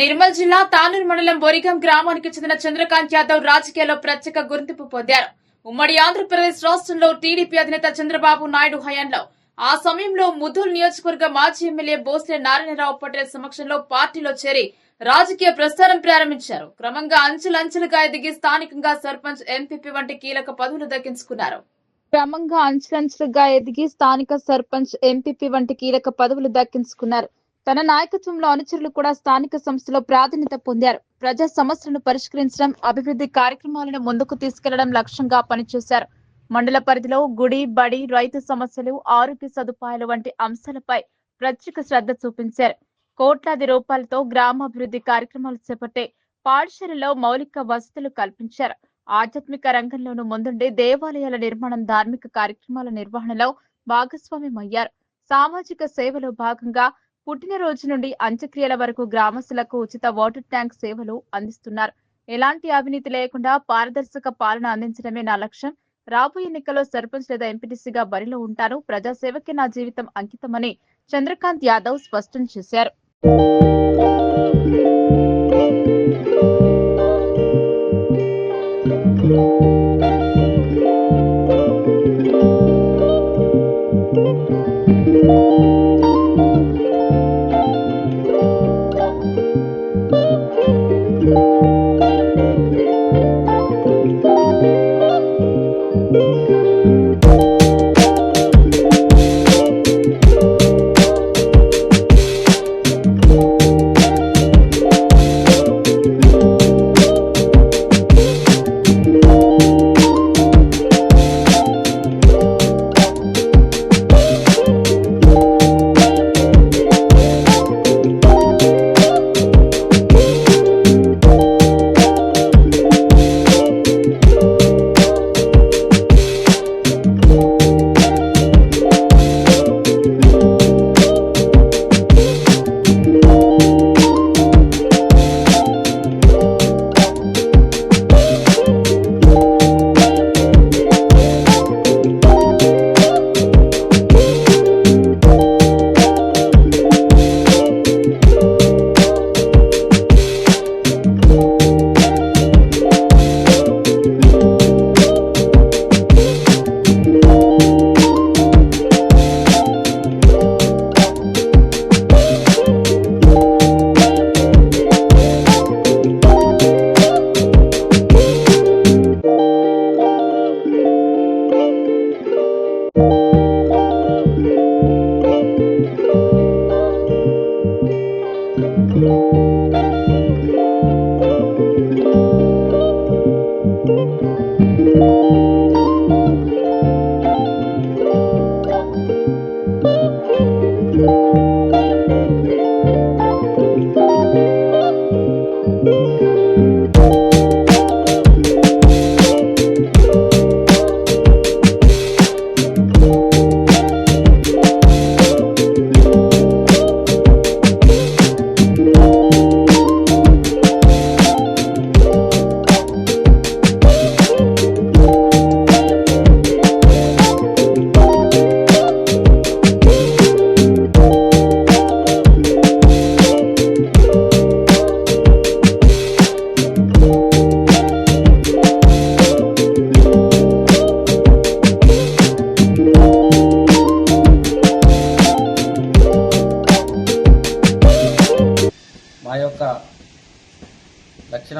నిర్మల్ జిల్లా తానూరు మండలం బొరిగం గ్రామానికి చెందిన చంద్రకాంత్ యాదవ్ రాజకీయాల్లో ప్రత్యేక గుర్తింపు పొందారు. ఉమ్మడి ఆంధ్రప్రదేశ్ రాష్ట్రంలో టీడీపీ అధినేత చంద్రబాబు నాయుడు హయాంలో ఆ సమయంలో ముధుల్ నియోజకవర్గ మాజీ ఎమ్మెల్యే బోస్లే నారాయణరావు పటేల్ సమక్షంలో పార్టీలో చేరి రాజకీయ ప్రస్థానం ప్రారంభించారు. క్రమంగా అంచెలంచెలుగా ఎదిగి స్థానికంగా సర్పంచ్ ఎంపీపీ వంటి కీలక పదవులు దక్కించుకున్నారు. క్రమంగా అంచెలంచెలుగా ఎదిగి స్థానిక సర్పంచ్ ఎంపీపీ వంటి కీలక పదవులు దక్కించుకున్నారు. తన నాయకత్వంలో అనుచరులు కూడా స్థానిక సంస్థలో ప్రాధాన్యత పొందారు. ప్రజా సమస్యలను పరిష్కరించడం అభివృద్ధి కార్యక్రమాలను ముందుకు తీసుకెళ్ళడం లక్ష్యంగా పనిచేశారు. మండల పరిధిలో గుడి బడి రైతు సమస్యలు ఆరోగ్య సదుపాయాలు వంటి అంశాలపై ప్రత్యేక శ్రద్ధ చూపించారు. కోట్లాది రూపాయలతో గ్రామాభివృద్ధి కార్యక్రమాలు చేపట్టే పాఠశాలలో మౌలిక వసతులు కల్పించారు. ఆధ్యాత్మిక రంగంలోనూ ముందుండి దేవాలయాల నిర్మాణం ధార్మిక కార్యక్రమాల నిర్వహణలో భాగస్వామ్యమయ్యారు. సామాజిక సేవలో భాగంగా పుట్టినరోజు నుండి అంత్యక్రియల వరకు గ్రామస్తులకు ఉచిత వాటర్ ట్యాంక్ సేవలు అందిస్తున్నారు. ఎలాంటి అవినీతి లేకుండా పారదర్శక పాలన అందించడమే నా లక్ష్యం. రాబోయే ఎన్నికల్లో సర్పంచ్ లేదా ఎంపీటీసీగా బరిలో ఉంటాను. ప్రజాసేవకే నా జీవితం అంకితమని చంద్రకాంత్ యాదవ్ స్పష్టం చేశారు.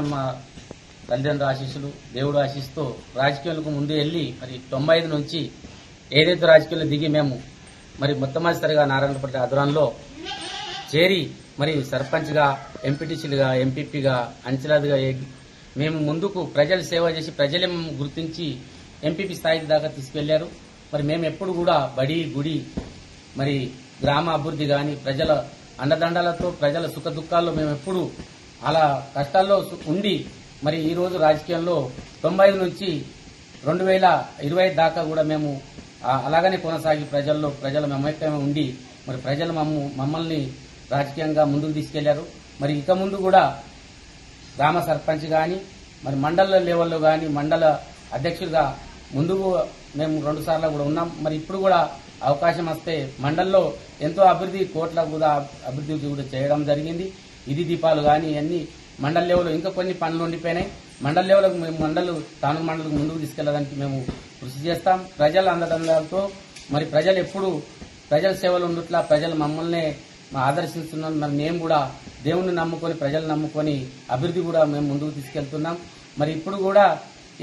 లక్షణమ్మ తల్లిదండ్రుల ఆశీస్సులు దేవుడు ఆశీస్సుతో రాజకీయాలకు ముందు వెళ్ళి మరి తొంభై ఐదు నుంచి ఏదైతే రాజకీయాల్లో దిగి మేము మరి మొట్టమొదటిసారిగా నారాయణపల్లి ఆధ్వర్యంలో చేరి మరి సర్పంచ్గా ఎంపీటీసీలుగా ఎంపీపీగా అంచనాదిగా మేము ముందుకు ప్రజలు సేవ చేసి ప్రజలే గుర్తించి ఎంపీపీ స్థాయికి దాకా తీసుకెళ్ళారు. మరి మేము ఎప్పుడు కూడా బడి గుడి మరి గ్రామ అభివృద్ధి కానీ ప్రజల అండదండలతో ప్రజల సుఖ దుఃఖాల్లో మేము ఎప్పుడు అలా కష్టాల్లో ఉండి మరి ఈ రోజు రాజకీయంలో తొంభై నుంచి రెండు వేల ఇరవై దాకా కూడా మేము అలాగనే కొనసాగి ప్రజల్లో ప్రజల మమేకమే ఉండి మరి ప్రజలు మమ్ము మమ్మల్ని రాజకీయంగా ముందుకు తీసుకెళ్ళారు. మరి ఇక ముందు కూడా గ్రామ సర్పంచ్ కానీ మరి మండల లెవెల్లో కానీ మండల అధ్యక్షుడిగా ముందుకు మేము రెండు సార్లు కూడా ఉన్నాం. మరి ఇప్పుడు కూడా అవకాశం వస్తే మండల్లో ఎంతో అభివృద్ధి కోట్ల కూడా అభివృద్ధి కూడా చేయడం జరిగింది. ఇది దీపాలు కానీ ఇవన్నీ మండల లెవెల్లో ఇంకా కొన్ని పనులు ఉండిపోయినాయి. మండల లెవెల్కు మేము మండలు తాను మండలకు ముందుకు తీసుకెళ్ళడానికి మేము కృషి చేస్తాం. ప్రజలు అందడంతో మరి ప్రజలు ఎప్పుడు ప్రజల సేవలు ఉండట్లా ప్రజలు మమ్మల్ని ఆదర్శిస్తున్నాం మరి మేము కూడా దేవుణ్ణి నమ్ముకొని ప్రజలు నమ్ముకొని అభివృద్ధి కూడా మేము ముందుకు తీసుకెళ్తున్నాం. మరి ఇప్పుడు కూడా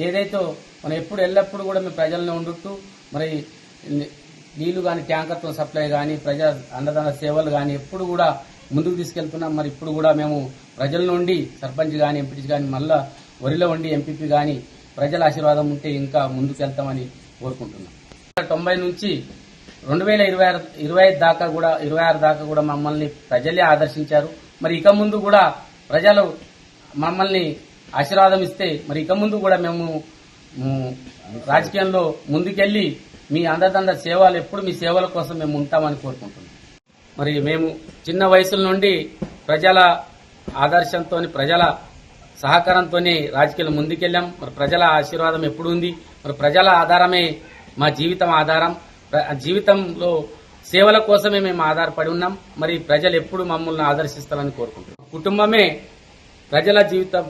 ఏదైతే మనం ఎప్పుడు ఎల్లప్పుడు కూడా మేము ప్రజలను ఉండుతూ మరి నీళ్ళు కానీ ట్యాంకర్తో సప్లై కానీ ప్రజా అన్నదాన సేవలు కానీ ఎప్పుడు కూడా ముందుకు తీసుకెళ్తున్నాం. మరి ఇప్పుడు కూడా మేము ప్రజల నుండి సర్పంచ్ కానీ ఎంపీటీ కానీ మళ్ళా వరిలో ఉండి ఎంపీపీ కానీ ప్రజల ఆశీర్వాదం ఉంటే ఇంకా ముందుకు వెళ్తామని కోరుకుంటున్నాం. తొంభై నుంచి రెండు వేల ఇరవై ఆరు ఇరవై ఐదు దాకా కూడా ఇరవై ఆరు దాకా కూడా మమ్మల్ని ప్రజలే ఆదర్శించారు. మరి ఇక ముందు కూడా ప్రజలు మమ్మల్ని ఆశీర్వాదం ఇస్తే మరి ఇక ముందు కూడా మేము రాజకీయంలో ముందుకెళ్ళి మీ అందరిదండ సేవలు ఎప్పుడు మీ సేవల కోసం మేము ఉంటామని కోరుకుంటున్నాం. మరి మేము చిన్న వయసుల నుండి ప్రజల ఆదర్శంతో ప్రజల సహకారంతో రాజకీయాలు ముందుకెళ్ళాం. మరి ప్రజల ఆశీర్వాదం ఎప్పుడు ఉంది మరి ప్రజల ఆధారమే మా జీవితం ఆధారం. ప్ర- జీవితంలో సేవల కోసమే మేము ఆధారపడి ఉన్నాం. మరి ప్రజలు ఎప్పుడు మమ్మల్ని ఆదర్శిస్తారని కోరుకుంటున్నాం. కుటుంబమే ప్రజల జీవితం